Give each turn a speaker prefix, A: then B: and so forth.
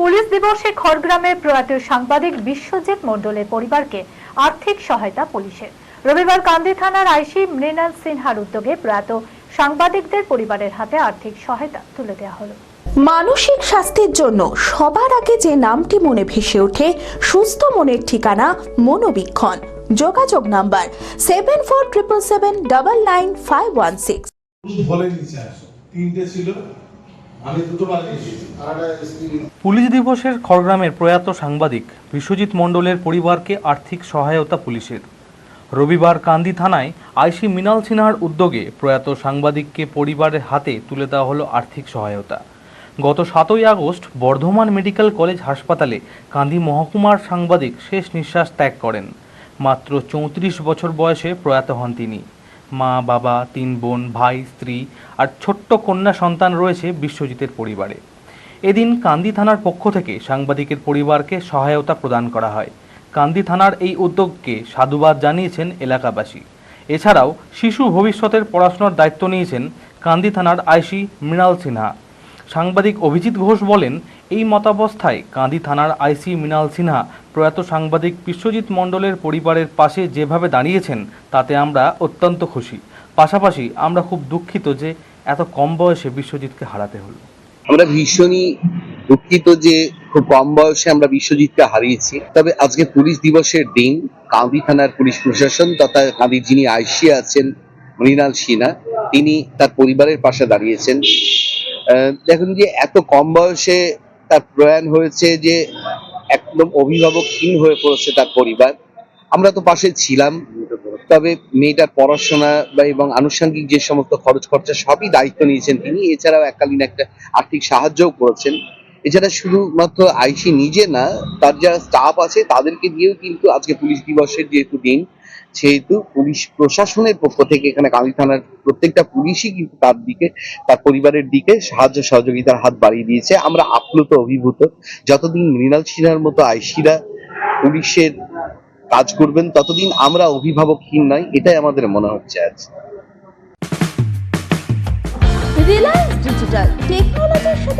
A: Police দিবসে খড়গ্রামে প্রয়াত সাংবাদিক বিশ্বজিৎ মণ্ডলের পরিবারকে আর্থিক সহায়তা পুলিশের। রবিবার কান্দি থানার আইসি মৃণাল সিনহার উদ্যোগে প্রয়াত সাংবাদিকদের পরিবারের হাতে আর্থিক সহায়তা তুলে দেওয়া হলো।
B: মানসিক স্বাস্থ্যের জন্য সবার আগে যে নামটি মনে ভেসে ওঠে সুস্থ মনের ঠিকানা মনোবীক্ষণ। যোগাযোগ number seven four triple seven double nine five one six
C: তিনটে ছিল
D: পুলিশ দিবসের খড়গ্রামের প্রয়াত সাংবাদিক বিশ্বজিৎ মণ্ডলের পরিবারকে আর্থিক সহায়তা পুলিশের। রবিবার কান্দি থানায় আইসি মৃণাল সিনহার উদ্যোগে প্রয়াত সাংবাদিককে পরিবারের হাতে তুলে দেওয়া হলো আর্থিক সহায়তা। গত সাতই আগস্ট বর্ধমান মেডিকেল কলেজ হাসপাতালে কান্দি মহকুমার সাংবাদিক শেষ নিঃশ্বাস ত্যাগ করেন। মাত্র চৌত্রিশ বছর বয়সে প্রয়াত হন তিনি। মা, বাবা, তিন বোন, ভাই, স্ত্রী আর ছোট্ট কন্যা সন্তান রয়েছে বিশ্বজিতের পরিবারে। এদিন কান্দি থানার পক্ষ থেকে সাংবাদিকের পরিবারকে সহায়তা প্রদান করা হয়। কান্দি থানার এই উদ্যোগকে সাধুবাদ জানিয়েছেন এলাকাবাসী। এছাড়াও শিশু ভবিষ্যতের পড়াশোনার দায়িত্ব নিয়েছেন কান্দি থানার আইসি মৃণাল সিনহা। সাংবাদিক অভিজিৎ ঘোষ বলেন, এই মতাবস্থায় কাঁদি থানার আইসি মৃণাল সিনহা, প্রয়াত সাংবাদিক বিশ্বজিৎ মণ্ডলের পরিবারের পাশে যেভাবে দাঁড়িয়েছেন, তাতে আমরা অত্যন্ত খুশি। পাশাপাশি আমরা খুব দুঃখিত যে এত কম বয়সে বিশ্বজিৎকে হারাতে হলো।
E: আমরা ভীষণই দুঃখিত যে খুব কম বয়সে আমরা বিশ্বজিৎকে হারিয়েছি। তবে আজকে পুলিশ দিবসের দিন কাঁদি থানার পুলিশ প্রশাসন তথা কাঁদি যিনি আইসি আছেন মৃণাল সিনহা, তিনি তার পরিবারের পাশে দাঁড়িয়েছেন। দেখুন যে এত কম বয়সে তার প্রয়াণ হয়েছে যে একদম অভিভাবকহীন হয়ে পড়েছে তার পরিবার। আমরা তো পাশে ছিলাম, তবে মেয়েটার পড়াশোনা বা এবং আনুষঙ্গিক যে সমস্ত খরচ খরচা সবই দায়িত্ব নিয়েছেন তিনি। এছাড়াও এককালীন একটা আর্থিক সাহায্যও করেছেন। এছাড়া শুধুমাত্র আইসি নিজে না, তার যারা স্টাফ আছে, তাদেরকে দিয়েও কিন্তু আজকে পুলিশ দিবসের যেহেতু দিন, সেহেতু পুলিশ প্রশাসনের পক্ষ থেকে এখানে কালী থানার প্রত্যেকটা পুলিশই কিন্তু তার দিকে, তার পরিবারের দিকে সাহায্য সহযোগিতার হাত বাড়িয়ে দিয়েছে। আমরা আপ্লুত, অভিভূত, যতদিন মৃণাল সিনহার মতো আইসিরা পুলিশের কাজ করবেন, ততদিন আমরা অভিভাবকহীন নয় এটাই আমাদের মনে হচ্ছে আজ।
B: রিলায়েন্স ডিজিটাল টেকনোলজির সাথে